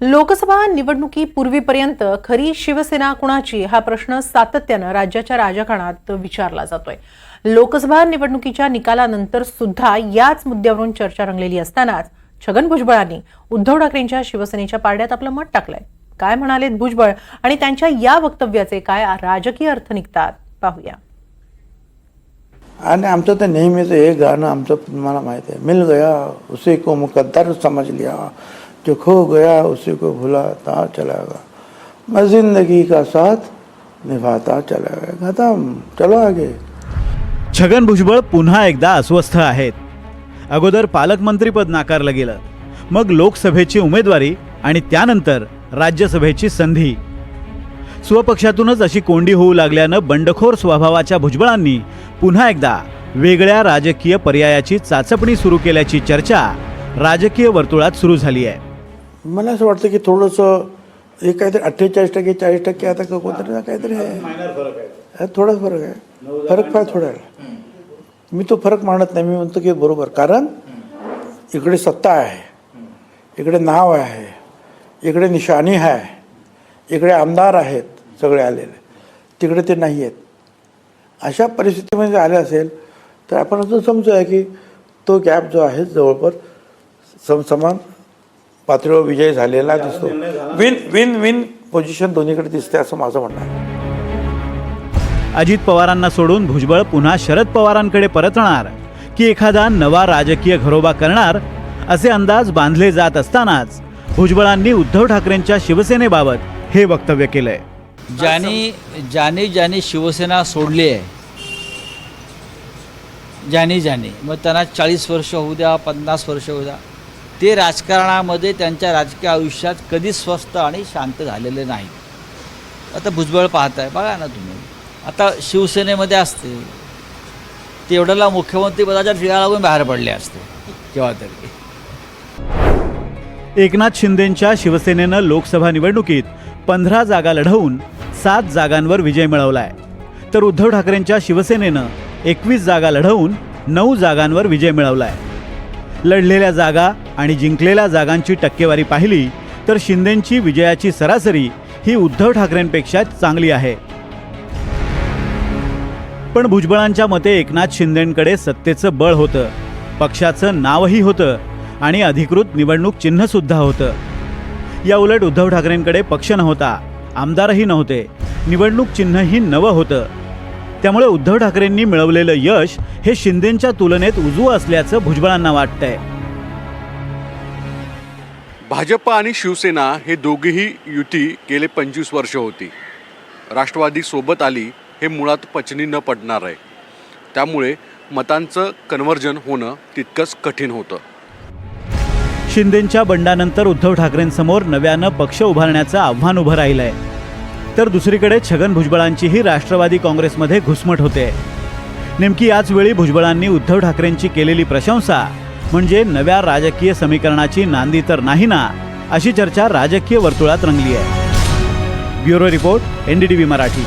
लोकसभा निवडणुकीपूर्वीपर्यंत खरी शिवसेना कुणाची हा प्रश्न सातत्यानं राज्याच्या राजकारणात विचारला जातोय. लोकसभा निवडणुकीच्या निकालानंतर सुद्धा याच मुद्द्यावरून चर्चा रंगलेली असतानाच छगन भुजबळांनी उद्धव ठाकरेंच्या शिवसेनेच्या पारड्यात आपलं मत टाकलंय. काय म्हणालेत भुजबळ आणि त्यांच्या या वक्तव्याचे काय राजकीय अर्थ निघतात पाहूया. आणि आमचं तर नेहमीच हे गाणं आमचं मला माहीत आहे. मिल गया उसे को मुकद्दर समज लिया. जो खो गया उसे को भुलाता चला गया। मैं जिंदगी का साथ निभाता चला गया। खत्म। चलो आगे। छगन भुजबळ पुन्हा एकदा अस्वस्थ आहेत. अगोदर पालकमंत्रीपद नाकारलं गेलं मग लोकसभेची उमेदवारी आणि त्यानंतर राज्यसभेची संधी. स्वपक्षातूनच अशी कोंडी होऊ लागल्यानं बंडखोर स्वभावाच्या भुजबळांनी पुन्हा एकदा वेगळ्या राजकीय पर्यायाची चाचपणी सुरू केल्याची चर्चा राजकीय वर्तुळात सुरू झाली आहे. मला असं वाटतं की थोडंसं हे काहीतरी अठ्ठेचाळीस टक्के चाळीस टक्के आता क- कोणतरी काहीतरी आहे. हा, थोडा फरक आहे. फरक फार थोडा आहे. मी तो फरक मानत नाही. मी म्हणतो की बरोबर. कारण इकडे सत्ता आहे. इकडे नाव आहे. इकडे निशाणी आहे. इकडे आमदार आहेत सगळे आलेले. तिकडे ते नाही आहेत. अशा परिस्थितीमध्ये आले असेल तर आपण असं समजूया की तो गॅप जो आहे जवळपास सम समान पातळीवर विजय झालेला दिसतो. विन विन विन पोझिशन दोन्हीकडे दिसते असं माझं म्हणणं आहे. अजित पवारांना सोडून भुजबळ पुन्हा शरद पवारांकडे परतणार की एखादा नवा राजकीय घरोबा करणार? असे अंदाज बांधले जात असतानाच भुजबळांनी उद्धव ठाकरेंच्या शिवसेनेबाबत हे वक्तव्य केलंय. ज्यांनी ज्याने ज्याने शिवसेना सोडली आहे ज्याने ज्याने मग त्यांना चाळीस वर्ष होऊ द्या पन्नास वर्ष होऊ द्या ते राजकारणामध्ये त्यांच्या राजकीय आयुष्यात कधी स्वस्त आणि शांत झालेले नाहीत. आता भुजबळ पाहताय बघा ना तुम्ही. आता शिवसेनेमध्ये असते. तेवढ्याला मुख्यमंत्रीपदाच्या ठिकाणा लागून बाहेर पडले असते केव्हा तरी. एकनाथ शिंदेंच्या शिवसेनेनं लोकसभा निवडणुकीत पंधरा जागा लढवून सात जागांवर विजय मिळवलाय. तर उद्धव ठाकरेंच्या शिवसेनेनं एकवीस जागा लढवून नऊ जागांवर विजय मिळवलाय. लढलेल्या जागा आणि जिंकलेल्या जागांची टक्केवारी पाहिली तर शिंदेंची विजयाची सरासरी ही उद्धव ठाकरेंपेक्षा चांगली आहे. पण भुजबळांच्या मते एकनाथ शिंदेंकडे सत्तेचं बळ होतं पक्षाचं नावही होतं आणि अधिकृत निवडणूक चिन्हसुद्धा होतं. या उलट उद्धव ठाकरेंकडे पक्ष नव्हता आमदारही नव्हते निवडणूक चिन्हही नवं होतं. त्यामुळे उद्धव ठाकरेंनी मिळवलेलं यश हे शिंदेंच्या तुलनेत उजवं असल्याचं भुजबळांना वाटतंय. भाजप आणि शिवसेना हे दोघेही युती गेले पंचवीस वर्ष होती. राष्ट्रवादी सोबत आली हे मुळात पचनी न पडणार आहे. त्यामुळे मतांचं कन्व्हर्जन होणं तितकंच कठीण होतं. शिंदेंच्या बंडानंतर उद्धव ठाकरेंसमोर नव्यानं पक्ष उभारण्याचं आव्हान उभं राहिलंय. तर दुसरीकडे छगन भुजबळांचीही राष्ट्रवादी काँग्रेसमध्ये घुसमट होते. नेमकी याच वेळी भुजबळांनी उद्धव ठाकरेंची केलेली प्रशंसा म्हणजे नव्या राजकीय समीकरणाची नांदी तर नाही ना अशी चर्चा राजकीय वर्तुळात रंगली आहे ब्युरो रिपोर्ट एनडीटीव्ही मराठी.